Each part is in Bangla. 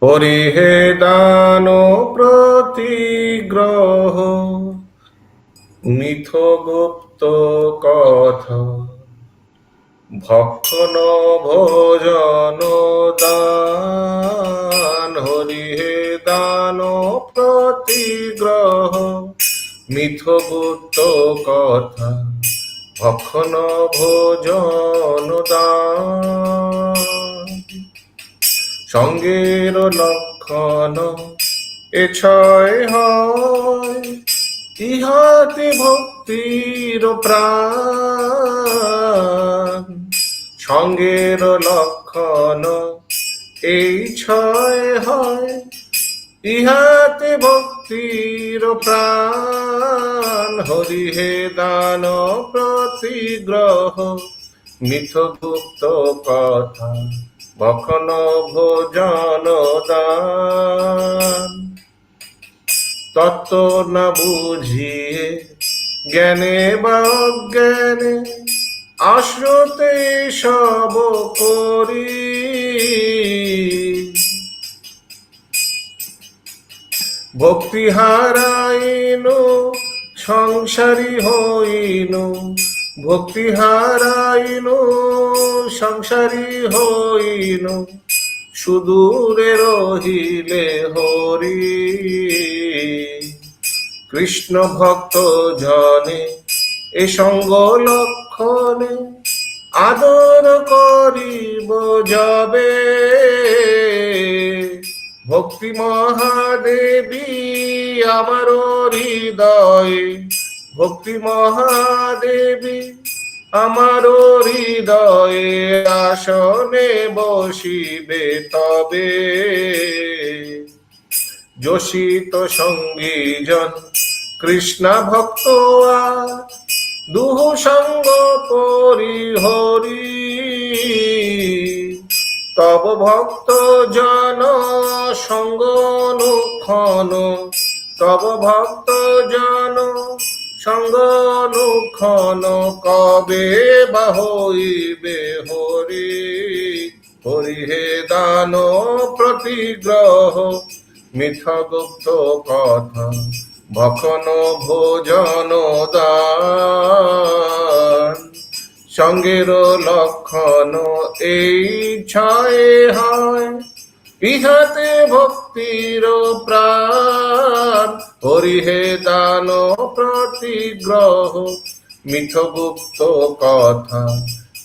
পরিহে দান প্রতিগ্রহ। মিথ গুপ্ত কথা। ভক্ষণ ভোজন দান। হরিহে দান প্রতিগ্রহ। মিথ গুপ্ত কথা। ভক্ষণ ভোজন দান। সঙ্গের লক্ষণ এ ছয় হয়। ইহাতে ভক্তির প্রাণ। সঙ্গের লক্ষণ এই ছয় হয়। ইহাতে ভক্তির প্রাণ। হরিহে দান প্রতিগ্রহ। মিথ গুপ্ত কথা। ভখন ভোজন দান। তত্ত্ব না বুঝিয়ে জ্ঞানে বা অজ্ঞানে আশ্রতে সব করি। ভক্তি হারাইন, সংসারী হইন ভক্তি হারাইন সংসারী হইন, সুদূরে রহিলে হরি। কৃষ্ণ ভক্ত জনে, এ সঙ্গ লক্ষণে আদর করিব যাবে। ভক্তি মহাদেবী, আমার হৃদয়ে ভক্তি মহাদেবী, আমার হৃদয়ে আসনে বসিবে তবে। যোশিত সঙ্গীজন কৃষ্ণ ভক্ত দুহ সঙ্গ হরি তব ভক্ত জন সঙ্গ তব ভক্ত জন সঙ্গ অনুক্ষণ কবে বা হইবে হরি? হরি হে দান প্রতিগ্রহ মিথ্যা গুপ্ত কথা ভখন ভোজন দান। সঙ্গের লক্ষণ এই ছয় হয়, ইহাতে ভক্তির প্রাণ। করিহে দান প্রতিগ্রহ মিঠগুপ্ত কথা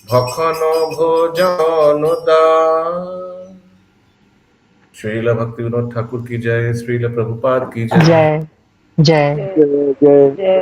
ভখন ভোজন শ্রীলা ভক্তি বিনোদ ঠাকুর কি জয়? শ্রীলা প্রভুপাদ কি জয়। জয় জয়।